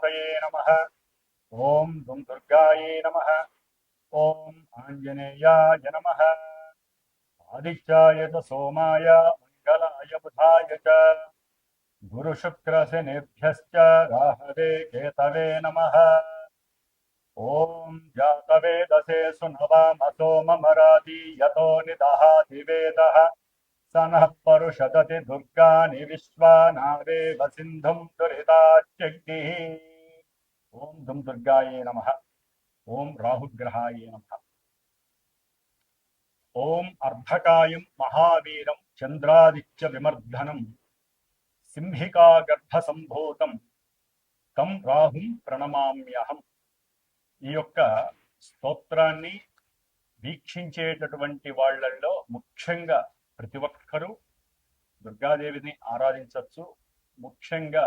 श्रीगुरुमातये नमः। ॐ दुं दुर्गायै नमः। ॐ आञ्जनेयाय नमः। आदित्याय च सोमाय, मङ्गलाय बुधाय च। गुरुशुक्रशनिभ्यश्च राहवे केतवे नमः। ॐ जातवेदसे सुनवामसो ममराति यतो निदहाति वेदः। स नः परुषदति दुर्गानि विश्वानारेव सिन्धुम् दुरिताच्यग्निः ఓం దుమ్ దుర్గాయే నమ. ఓం రాహుగ్రహాయే నమ. ఓం అర్ధకాయం మహావీరం చంద్రాదిత్య విమర్ధనం. సింహికాగర్భసంభూతం తం రాహుం ప్రణమామ్యహం. ఈ యొక్క స్తోత్రాన్ని వీక్షించేటటువంటి వాళ్ళల్లో ముఖ్యంగా ప్రతి ఒక్కరూ దుర్గాదేవిని ఆరాధించవచ్చు. ముఖ్యంగా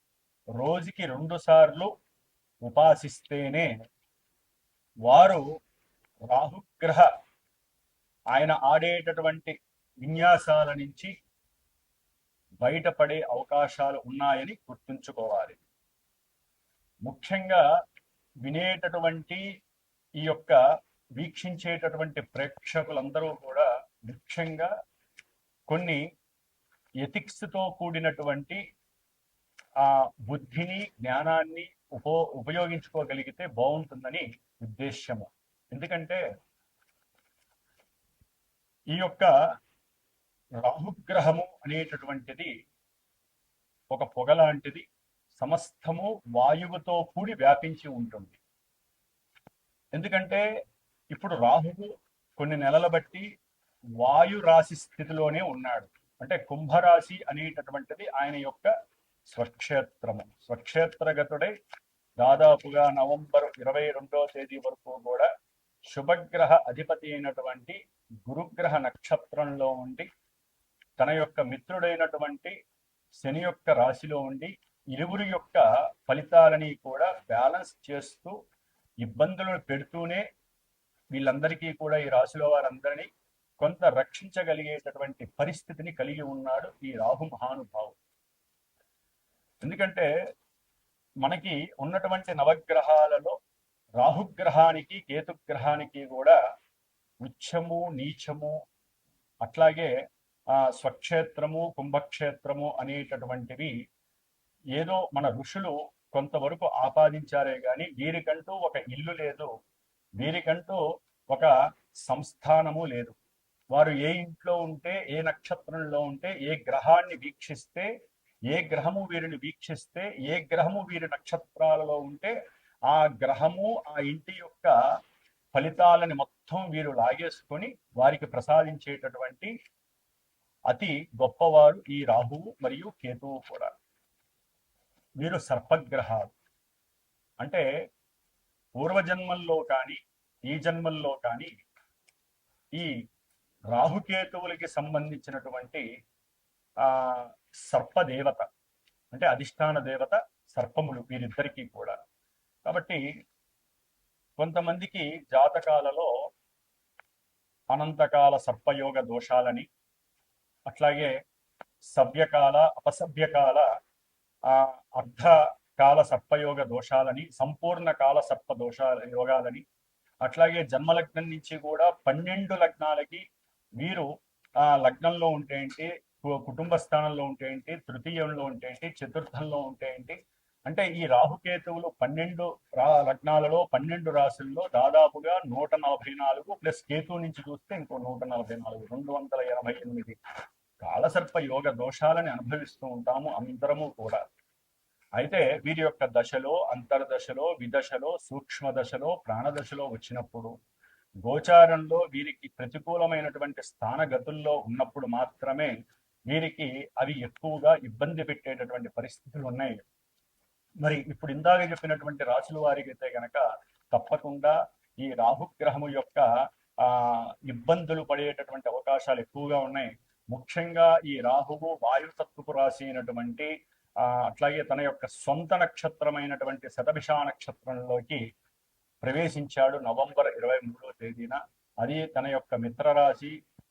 రోజుకి రెండు సార్లు ఉపాసిస్తేనే వారు రాహుగ్రహ ఆయన ఆడేటటువంటి విన్యాసాల నుంచి బయటపడే అవకాశాలు ఉన్నాయని గుర్తుంచుకోవాలి. ముఖ్యంగా వినేటటువంటి ఈ యొక్క వీక్షించేటటువంటి ప్రేక్షకులందరూ కూడా ముఖ్యంగా కొన్ని ఎథిక్స్తో కూడినటువంటి ఆ బుద్ధిని జ్ఞానాన్ని ఉపో ఉపయోగించుకోగలిగితే బాగుంటుందని ఉద్దేశ్యము. ఎందుకంటే ఈ యొక్క రాహుగ్రహము అనేటటువంటిది ఒక పొగ లాంటిది సమస్తము వాయువుతో కూడి వ్యాపించి ఉంటుంది. ఎందుకంటే ఇప్పుడు రాహువు కొన్ని నెలల బట్టి వాయు రాశి స్థితిలోనే ఉన్నాడు. అంటే కుంభరాశి అనేటటువంటిది ఆయన యొక్క స్వక్షేత్రము. స్వక్షేత్రగతుడై దాదాపుగా నవంబర్ ఇరవై రెండో తేదీ వరకు కూడా శుభగ్రహ అధిపతి అయినటువంటి గురుగ్రహ నక్షత్రంలో ఉండి తన యొక్క మిత్రుడైనటువంటి శని యొక్క రాశిలో ఉండి ఇరువురి యొక్క ఫలితాలని కూడా బ్యాలెన్స్ చేస్తూ ఇబ్బందులను పెడుతూనే వీళ్ళందరికీ కూడా ఈ రాశిలో వారందరినీ కొంత రక్షించగలిగేటటువంటి పరిస్థితిని కలిగి ఉన్నాడు ఈ రాహు మహానుభావుడు. ఎందుకంటే మనకి ఉన్నటువంటి నవగ్రహాలలో రాహుగ్రహానికి కేతుగ్రహానికి కూడా ఉచ్చము నీచము అట్లాగే ఆ స్వక్షేత్రము కుంభక్షేత్రము అనేటటువంటివి ఏదో మన ఋషులు కొంతవరకు ఆపాదించారే గాని వీరికంటూ ఒక ఇల్లు లేదు. వీరికంటూ ఒక సంస్థానము లేదు. వారు ఏ ఇంట్లో ఉంటే ఏ నక్షత్రంలో ఉంటే ఏ గ్రహాన్ని వీక్షిస్తే ఏ గ్రహము వీరిని వీక్షిస్తే ఏ గ్రహము వీరి నక్షత్రాలలో ఉంటే ఆ గ్రహము ఆ ఇంటి యొక్క ఫలితాలని మొత్తం వీరు లాగేసుకొని వారికి ప్రసాదించేటటువంటి అతి గొప్పవారు ఈ రాహువు మరియు కేతువు కూడా. వీరు సర్పగ్రహాలు. అంటే పూర్వజన్మల్లో కానీ ఈ జన్మల్లో కానీ ఈ రాహుకేతువులకి సంబంధించినటువంటి ఆ సర్పదేవత. అంటే అధిష్టాన దేవత సర్పములు వీరిద్దరికీ కూడా. కాబట్టి కొంతమందికి జాతకాలలో అనంతకాల సర్పయోగ దోషాలని అట్లాగే సవ్యకాల అపసభ్యకాల ఆ అర్ధకాల సర్పయోగ దోషాలని సంపూర్ణ కాల సర్ప దోషాల యోగాలని అట్లాగే జన్మలగ్నం నుంచి కూడా పన్నెండు లగ్నాలకి వీరు ఆ లగ్నంలో ఉంటే ఏంటి కుటుంబ స్థానంలో ఉంటే ఏంటి తృతీయంలో ఉంటే ఏంటి చతుర్థంలో ఉంటే ఏంటి అంటే ఈ రాహుకేతువులు పన్నెండు రా లగ్నాలలో పన్నెండు రాశుల్లో దాదాపుగా నూట నలభై నాలుగు ప్లస్ కేతు నుంచి చూస్తే ఇంకో నూట నలభై నాలుగు రెండు వందల ఎనభై ఎనిమిది. కాలసర్ప యోగ దోషాలని అనుభవిస్తూ ఉంటాము అందరము కూడా. అయితే వీరి యొక్క దశలో అంతర్దశలో విదశలో సూక్ష్మ దశలో ప్రాణదశలో వచ్చినప్పుడు గోచారంలో వీరికి ప్రతికూలమైనటువంటి స్థానగతుల్లో ఉన్నప్పుడు మాత్రమే వీరికి అవి ఎక్కువగా ఇబ్బంది పెట్టేటటువంటి పరిస్థితులు ఉన్నాయి. మరి ఇప్పుడు ఇందాక చెప్పినటువంటి రాసుల వారికి అయితే గనక తప్పకుండా ఈ రాహుగ్రహము యొక్క ఆ ఇబ్బందులు పడేటటువంటి అవకాశాలు ఎక్కువగా ఉన్నాయి. ముఖ్యంగా ఈ రాహువు వాయుతత్వపు రాశి అయినటువంటి ఆ అట్లాగే తన యొక్క సొంత నక్షత్రమైనటువంటి శతభిష నక్షత్రంలోకి ప్రవేశించాడు నవంబర్ ఇరవై మూడవ తేదీన. అది తన యొక్క మిత్రరాశి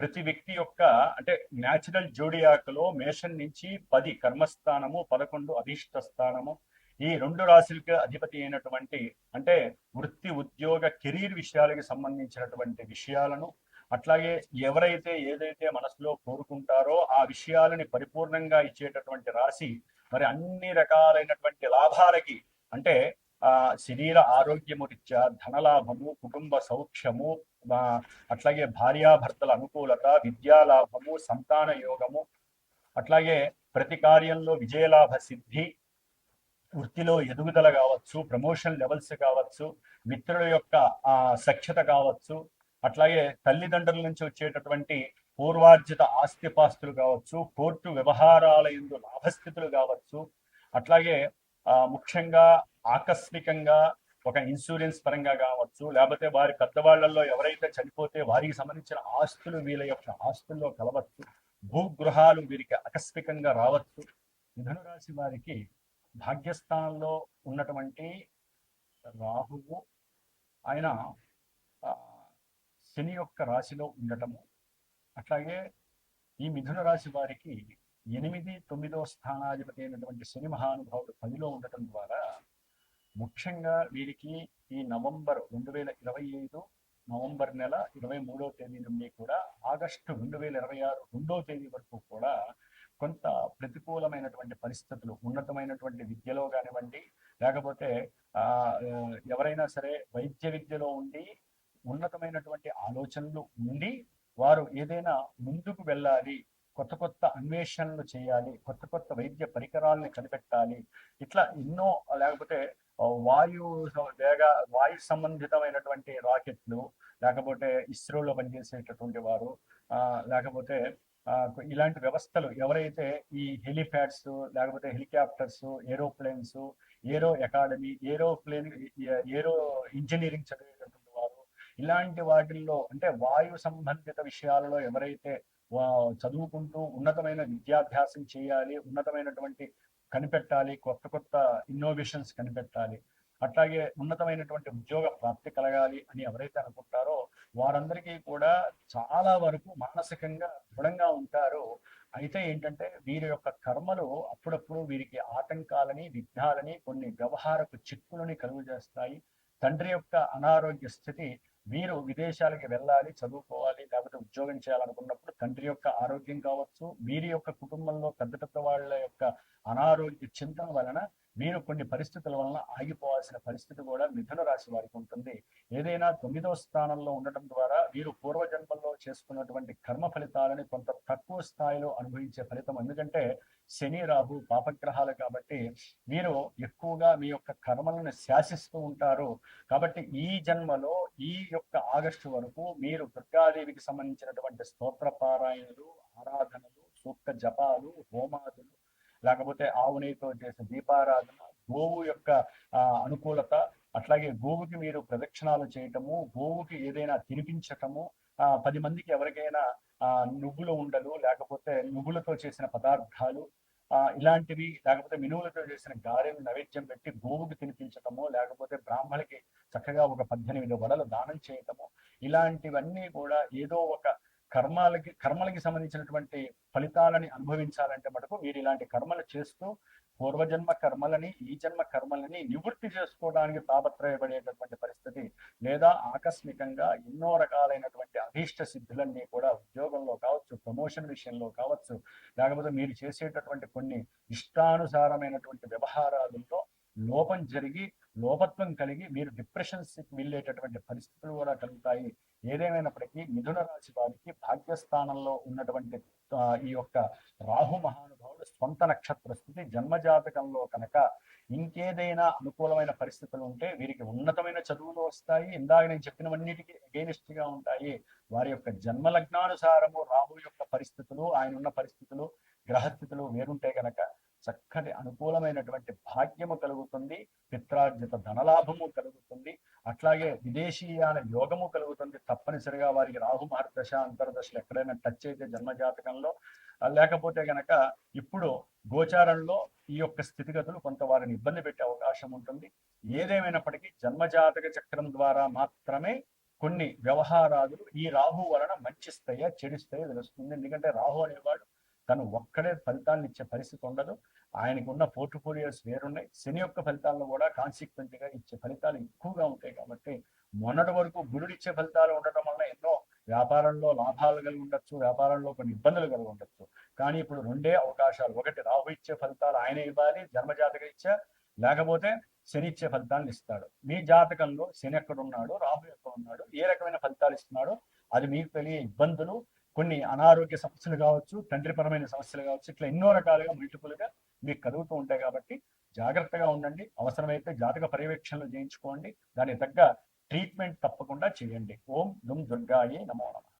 ప్రతి వ్యక్తి యొక్క అంటే న్యాచురల్ జోడియాకులో మేషన్ నుంచి పది కర్మస్థానము పదకొండు అధిష్ట స్థానము ఈ రెండు రాశులకి అధిపతి అయినటువంటి అంటే వృత్తి ఉద్యోగ కెరీర్ విషయాలకి సంబంధించినటువంటి విషయాలను అట్లాగే ఎవరైతే ఏదైతే మనసులో కోరుకుంటారో ఆ విషయాలని పరిపూర్ణంగా ఇచ్చేటటువంటి రాశి మరి అన్ని రకాలైనటువంటి లాభాలకి అంటే ఆ శరీర ఆరోగ్యము రీత్యా ధనలాభము కుటుంబ సౌఖ్యము అట్లాగే భార్యాభర్తల అనుకూలత విద్యాలాభము సంతాన యోగము అట్లాగే ప్రతి కార్యంలో విజయలాభ సిద్ధి వృత్తిలో ఎదుగుదల కావచ్చు ప్రమోషన్ లెవెల్స్ కావచ్చు మిత్రుల యొక్క ఆ సఖ్యత కావచ్చు అట్లాగే తల్లిదండ్రుల నుంచి వచ్చేటటువంటి పూర్వార్జిత ఆస్తిపాస్తులు కావచ్చు కోర్టు వ్యవహారాల ఎందు లాభస్థితులు కావచ్చు అట్లాగే ముఖ్యంగా ఆకస్మికంగా ఒక ఇన్సూరెన్స్ పరంగా కావచ్చు లేకపోతే వారి పెద్దవాళ్ళలో ఎవరైతే చనిపోతే వారికి సంబంధించిన ఆస్తులు వీళ్ళ యొక్క ఆస్తుల్లో కలవచ్చు భూగృహాలు వీరికి ఆకస్మికంగా రావచ్చు. మిథునరాశి వారికి భాగ్యస్థానంలో ఉన్నటువంటి రాహువు ఆయన శని యొక్క రాశిలో ఉండటము అట్లాగే ఈ మిథున రాశి వారికి ఎనిమిది తొమ్మిదో స్థానాధిపతి అయినటువంటి శని మహానుభావుడు పదిలో ఉండటం ద్వారా ముఖ్యంగా వీరికి ఈ నవంబర్ రెండు వేల ఇరవై ఐదు నవంబర్ నెల ఇరవై మూడవ తేదీ నుండి కూడా ఆగస్టు రెండు వేల ఇరవై ఆరు రెండో తేదీ వరకు కూడా కొంత ప్రతికూలమైనటువంటి పరిస్థితులు ఉన్నతమైనటువంటి విద్యలో కానివ్వండి లేకపోతే ఎవరైనా సరే వైద్య విద్యలో ఉండి ఉన్నతమైనటువంటి ఆలోచనలు ఉండి వారు ఏదైనా ముందుకు వెళ్ళాలి కొత్త కొత్త అన్వేషణలు చేయాలి కొత్త కొత్త వైద్య పరికరాలని కనిపెట్టాలి. ఇట్లా ఎన్నో లేకపోతే వాయు వేగ వాయు సంబంధితమైనటువంటి రాకెట్లు లేకపోతే ఇస్రోలో పనిచేసేటటువంటి వారు లేకపోతే ఇలాంటి వ్యవస్థలు ఎవరైతే ఈ హెలిప్యాడ్స్ లేకపోతే helicopters aeroplanes aero academy aeroplane aero engineering చదివేటటువంటి వారు ఇలాంటి వాటిల్లో అంటే వాయు సంబంధిత విషయాలలో ఎవరైతే చదువుకుంటూ ఉన్నతమైన విద్యాభ్యాసం చేయాలి ఉన్నతమైనటువంటి కనిపెట్టాలి కొత్త కొత్త ఇన్నోవేషన్స్ కనిపెట్టాలి అట్లాగే ఉన్నతమైనటువంటి ఉద్యోగ ప్రాప్తి కలగాలి అని ఎవరైతే అనుకుంటారో వారందరికీ కూడా చాలా వరకు మానసికంగా దృఢంగా ఉంటారు. అయితే ఏంటంటే వీరి యొక్క కర్మలు అప్పుడప్పుడు వీరికి ఆటంకాలని విఘ్నాలని కొన్ని వ్యవహారపు చిక్కులని కలుగు చేస్తాయి తండ్రి యొక్క అనారోగ్య స్థితి మీరు విదేశాలకి వెళ్ళాలి చదువుకోవాలి లేకపోతే ఉద్యోగం చేయాలనుకున్నప్పుడు తండ్రి యొక్క ఆరోగ్యం కావచ్చు వీరి యొక్క కుటుంబంలో పెద్ద పెద్ద వాళ్ళ యొక్క అనారోగ్య చింతన వలన మీరు కొన్ని పరిస్థితుల వలన ఆగిపోవాల్సిన పరిస్థితి కూడా మిథున రాశి వారికి ఉంటుంది. ఏదైనా తొమ్మిదవ స్థానంలో ఉండటం ద్వారా వీరు పూర్వజన్మల్లో చేసుకున్నటువంటి కర్మ ఫలితాలని కొంత తక్కువ స్థాయిలో అనుభవించే ఫలితం. ఎందుకంటే శని రాహు పాపగ్రహాలు కాబట్టి మీరు ఎక్కువగా మీ యొక్క కర్మలను శాసిస్తూ ఉంటారు. కాబట్టి ఈ జన్మలో ఈ యొక్క ఆగస్టు వరకు మీరు దుర్గాదేవికి సంబంధించినటువంటి స్తోత్ర పారాయణలు ఆరాధనలు సూక్త జపాలు హోమాదులు లేకపోతే ఆవు నెయ్యితో చేసే దీపారాధన గోవు యొక్క అనుకూలత అట్లాగే గోవుకి మీరు ప్రదక్షిణాలు చేయటము గోవుకి ఏదైనా తినిపించటము ఆ పది మందికి ఎవరికైనా నువ్వులు ఉండలు లేకపోతే నువ్వులతో చేసిన పదార్థాలు ఆ ఇలాంటివి లేకపోతే మినువులతో చేసిన గారెలు నైవేద్యం పెట్టి గోవుకి తినిపించటము లేకపోతే బ్రాహ్మణికి చక్కగా ఒక పద్దెనిమిది వడలు దానం చేయటము ఇలాంటివన్నీ కూడా ఏదో ఒక కర్మాలకి కర్మలకి సంబంధించినటువంటి ఫలితాలని అనుభవించాలంటే మటుకు మీరు ఇలాంటి కర్మలు చేస్తూ పూర్వజన్మ కర్మలని ఈ జన్మ కర్మలని నివృత్తి చేసుకోవడానికి తాపత్రయపడేటటువంటి పరిస్థితి లేదా ఆకస్మికంగా ఎన్నో రకాలైనటువంటి అభీష్ట సిద్ధులన్నీ కూడా ఉద్యోగంలో కావచ్చు ప్రమోషన్ విషయంలో కావచ్చు లేకపోతే మీరు చేసేటటువంటి కొన్ని ఇష్టానుసారమైనటువంటి వ్యవహారాలలో లోపం జరిగి లోపత్వం కలిగి మీరు డిప్రెషన్స్ వెళ్ళేటటువంటి పరిస్థితులు కూడా కలుగుతాయి. ఏదేమైనప్పటికీ మిథున రాశి వారికి భాగ్యస్థానంలో ఉన్నటువంటి ఈ యొక్క రాహు మహానుభావుడు స్వంత నక్షత్ర స్థితి జన్మజాతకంలో కనుక ఇంకేదైనా అనుకూలమైన పరిస్థితులు ఉంటే వీరికి ఉన్నతమైన చదువులు వస్తాయి. ఇందాక నేను చెప్పినవన్నిటికీ అగేనిస్ట్గా ఉంటాయి. వారి యొక్క జన్మ లగ్నానుసారము రాహు యొక్క పరిస్థితులు ఆయన ఉన్న పరిస్థితులు గ్రహస్థితులు వేరుంటే కనుక చక్కటి అనుకూలమైనటువంటి భాగ్యము కలుగుతుంది పిత్రార్జిత ధనలాభము కలుగుతుంది అట్లాగే విదేశీయాన యోగము కలుగుతుంది. తప్పనిసరిగా వారికి రాహు మహర్దశ అంతర్దశలు ఎక్కడైనా టచ్ అయితే జన్మజాతకంలో లేకపోతే గనక ఇప్పుడు గోచారంలో ఈ యొక్క స్థితిగతులు కొంత వారిని ఇబ్బంది పెట్టే అవకాశం ఉంటుంది. ఏదేమైనప్పటికీ జన్మజాతక చక్రం ద్వారా మాత్రమే కొన్ని వ్యవహారాలు ఈ రాహు వలన మంచిస్తాయా చెడిస్తాయో తెలుస్తుంది ఎందుకంటే రాహు అనేవాడు తను ఒక్కడే ఫలితాలను ఇచ్చే పరిస్థితి ఉండదు. ఆయనకు ఉన్న పోర్ట్ఫోలియోస్ వేరున్నాయి. శని యొక్క ఫలితాలను కూడా కాన్సిక్వెంట్గా ఇచ్చే ఫలితాలు ఎక్కువగా ఉంటాయి కాబట్టి మొన్నటి వరకు గురుడు ఇచ్చే ఫలితాలు ఉండటం వల్ల ఎన్నో వ్యాపారంలో లాభాలు కలిగి ఉండొచ్చు వ్యాపారంలో కొన్ని ఇబ్బందులు కలిగి ఉండొచ్చు. కానీ ఇప్పుడు రెండే అవకాశాలు. ఒకటి రాహు ఇచ్చే ఫలితాలు ఆయన ఇవ్వాలి జన్మజాతక ఇచ్చా లేకపోతే శని ఇచ్చే ఫలితాలను ఇస్తాడు. మీ జాతకంలో శని ఎక్కడ ఉన్నాడు రాహు ఎక్కడ ఉన్నాడు ఏ రకమైన ఫలితాలు ఇస్తున్నాడో అది మీకు తెలియ ఇబ్బందులు కొన్ని అనారోగ్య సమస్యలు కావచ్చు తండ్రిపరమైన సమస్యలు కావచ్చు ఇట్లా ఎన్నో రకాలుగా మల్టిపుల్గా గా మీకు కలుగుతూ ఉంటాయి కాబట్టి జాగ్రత్తగా ఉండండి. అవసరమైతే జాతక పర్యవేక్షణలు చేయించుకోండి. దానికి తగ్గ ట్రీట్మెంట్ తప్పకుండా చేయండి. ఓం దుమ్ దుర్గాయే నమో నమ.